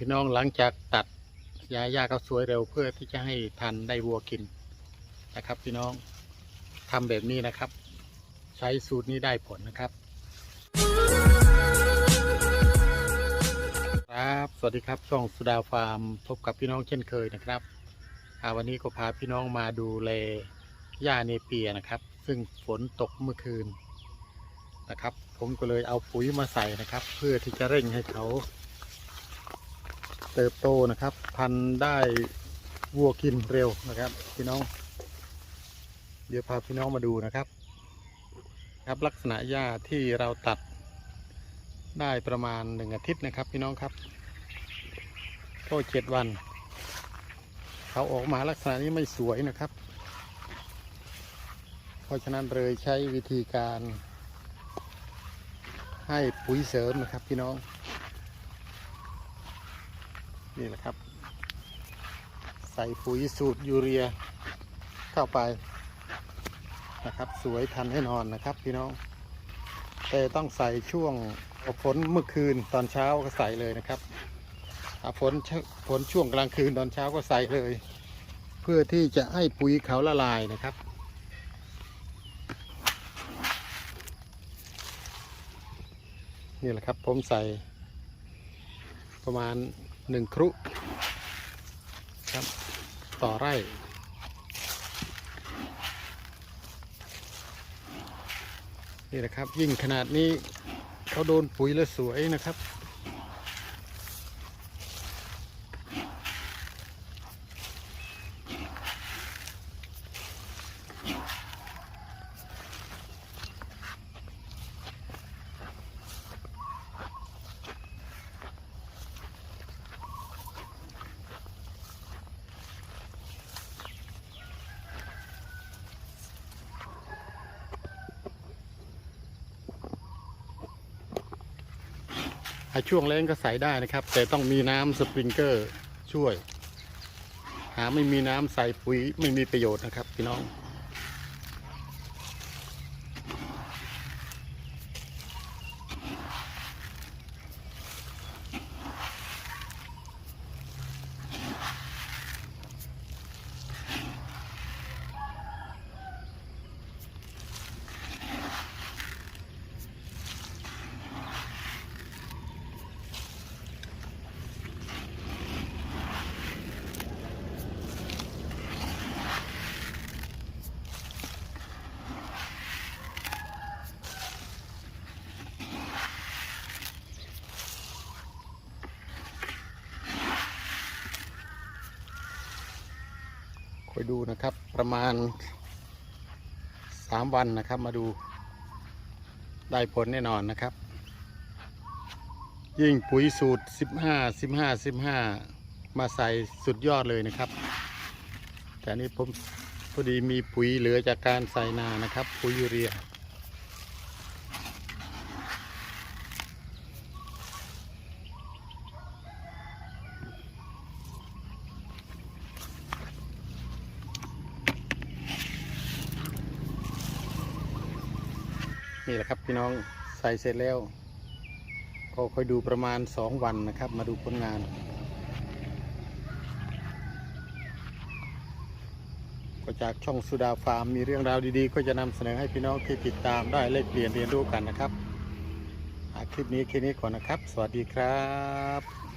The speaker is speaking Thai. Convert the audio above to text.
พี่น้องหลังจากตัดยาหญ้าเขาสวยเร็วเพื่อที่จะให้ทันได้วัวกินนะครับ พี่น้องทำแบบนี้นะครับ ใช้สูตรนี้ได้ผลนะครับ ครับสวัสดีครับช่องสุดาฟาร์มพบกับพี่น้องเช่นเคยนะครับวันนี้ก็พาพี่น้องมาดูแลหญ้าเนเปียนะครับ ซึ่งฝนตกเมื่อคืนนะครับ ผมก็เลยเอาปุ๋ยมาใส่นะครับ เพื่อที่จะเร่งให้เขา เติบโตนะครับ พันได้วัวกินเร็วนะครับ พี่น้อง เดี๋ยวพาพี่น้องมาดูนะครับ ครับลักษณะหญ้าที่เราตัดได้ประมาณหนึ่งอาทิตย์นะครับ พี่น้องครับก็เจ็ดวันเขาออกมาลักษณะนี้ไม่สวยนะครับ เพราะฉะนั้นเลยใช้วิธีการให้ปุ๋ยเสริมนะครับพี่น้อง นี่แหละครับ ใส่ปุ๋ยสูตรยูเรียเข้าไปนะครับ สวยทันแน่นอนนะครับพี่น้อง แต่ต้องใส่ช่วงฝนเมื่อคืนตอนเช้าก็ใส่เลยนะครับฝนฝนช่วงกลางคืนตอนเช้าก็ใส่เลย เพื่อที่จะให้ปุ๋ยเขาละลายนะครับนี่แหละครับผมใส่ประมาณ หนึ่งครุครับต่อไร่ นี่นะครับ ยิ่งขนาดนี้เขาโดนปุ๋ยแล้วสวยนะครับ ช่วงแรงก็ใส่ได้นะครับ แต่ต้องมีน้ำสปริงเกอร์ช่วย หาไม่มีน้ำใส่ปุ๋ยไม่มีประโยชน์นะครับพี่น้อง ไปดูนะครับ ประมาณสามวันนะครับ มาดูได้ผลแน่นอนนะครับ ยิ่งปุ๋ยสูตร 15 15 15 มาใส่สุดยอดเลยนะครับ แต่นนี้ผมพอดีมีปุ๋ยเหลือจากการใส่นานะครับ ปุ๋ยยูเรีย นี่แหละครับพี่น้องใส่เสร็จแล้ว ก็คอยดูประมาณสองวันนะครับ มาดูผลงานก็จากช่องสุดาฟาร์มมีเรื่องราวดีๆ ก็จะนำเสนอให้พี่น้องที่ติดตามได้เลขเปลี่ยนเรียนรู้กันนะครับอ่าคลิปนี้แค่นี้ก่อนนะครับ สวัสดีครับ